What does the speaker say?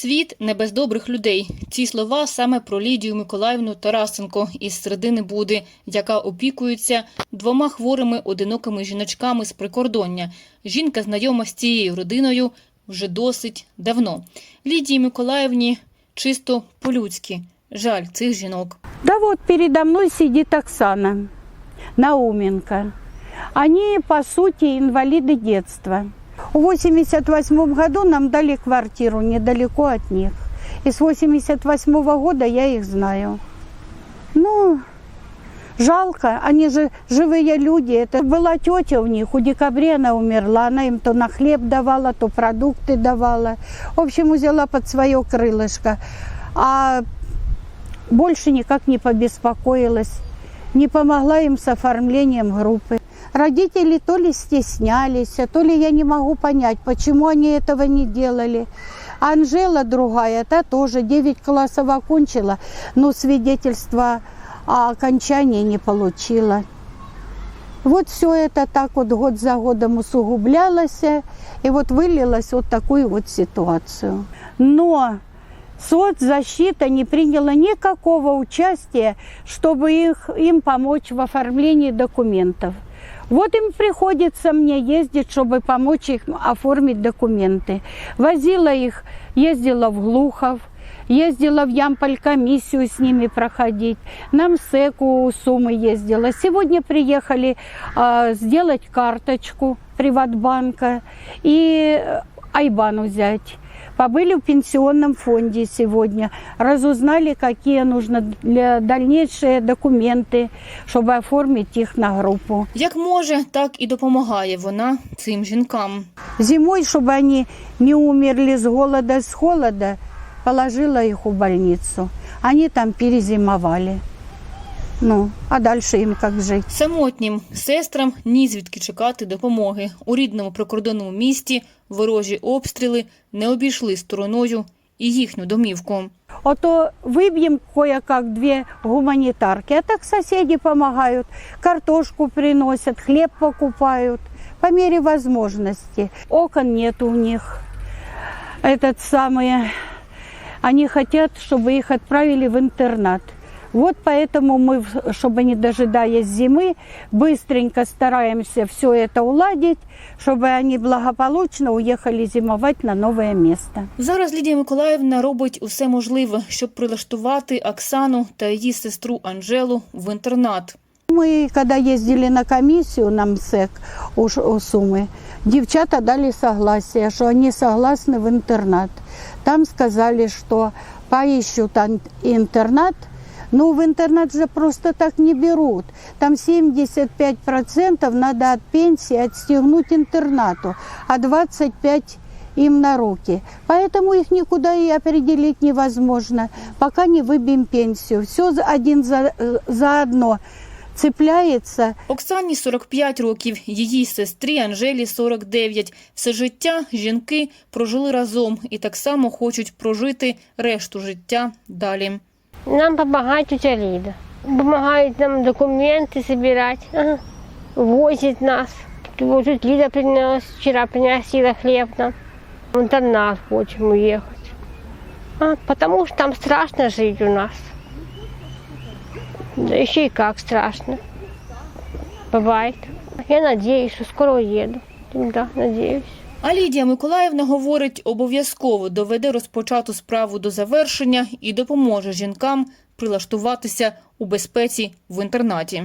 Світ не без добрих людей. Ці слова саме про Лідію Миколаївну Тарасенко із середини Буди, яка опікується двома хворими одинокими жіночками з прикордоння. Жінка знайома з цією родиною вже досить давно. Лідії Миколаївні чисто по-людськи. Жаль цих жінок. Да вот передо мной сидит Оксана Науменко. Они, по сути, инвалиды детства. В 88 году нам дали квартиру недалеко от них. И с 88 года я их знаю. Ну, жалко, они же живые люди. Это была тетя у них, у декабре она умерла. Она им то на хлеб давала, то продукты давала. В общем, взяла под свое крылышко. А больше никак не побеспокоилась, не помогла им с оформлением группы. Родители то ли стеснялись, а то ли я не могу понять, почему они этого не делали. Анжела другая, та тоже 9 классов окончила, но свидетельства о окончании не получила. Вот все это так вот год за годом усугублялось, и вот вылилось вот такую вот ситуацию. Но соцзащита не приняла никакого участия, чтобы их, им помочь в оформлении документов. Вот им приходится мне ездить, чтобы помочь их оформить документы. Возила их, ездила в Глухов, ездила в Ямполь комиссию с ними проходить, на МСЭКу у Сумы ездила. Сегодня приехали а, сделать карточку Приватбанка и э, Айбан взять. Побыли в пенсионном фонде сегодня, разузнали, какие нужно для дальнейшие документы, чтобы оформить их на группу. Як може, так і допомагає вона цим жінкам. Зимой, чтобы они не умерли с голода, с холода, положила их в больницу. Они там перезимовали. Ну, а дальше им как жить? Самотнім сестрам ні звідки чекати допомоги. У рідному прикордонному місті ворожі обстріли не обійшли стороною і їхню домівку. А то выбьем кое-как две гуманитарки, а так соседи помогают, картошку приносят, хлеб покупают по мере возможности. Окон нет у них. Этот самый, они хотят, чтобы их отправили в интернат. Вот поэтому мы, в- чтобы не дожидаясь зимы, быстренько стараемся все это уладить, чтобы они благополучно уехали зимовать на новое место. Зараз Лідія Миколаївна робить усе можливе, щоб прилаштувати Оксану та її сестру Анжелу в інтернат. Мы, когда ездили на комиссию на МСЭК у, Ш- у Сумы, девчата дали согласие, что они согласны в интернат. Там сказали, что поищут ан- интернат, но в интернат же просто так не берут. Там 75% надо от пенсии отстегнуть интернату, а 25% им на руки. Поэтому их никуда и определить невозможно, пока не выбьем пенсию. Все один за, э, заодно цепляется. Оксані 45 років, її сестрі Анжелі 49. Все життя жінки прожили разом і так само хочуть прожити решту життя далі. Нам помогает тетя Лида. Помогает нам документы собирать, ага. возит нас. Вот тут Лида принес, вчера приносила хлеб нам. В интернат хочем уехать. А, потому что там страшно жить у нас. Да еще и как страшно. Бывает. Я надеюсь, что скоро уеду. Да, надеюсь. А Лідія Миколаївна говорить, обов'язково доведе розпочату справу до завершення і допоможе жінкам прилаштуватися у безпеці в інтернаті.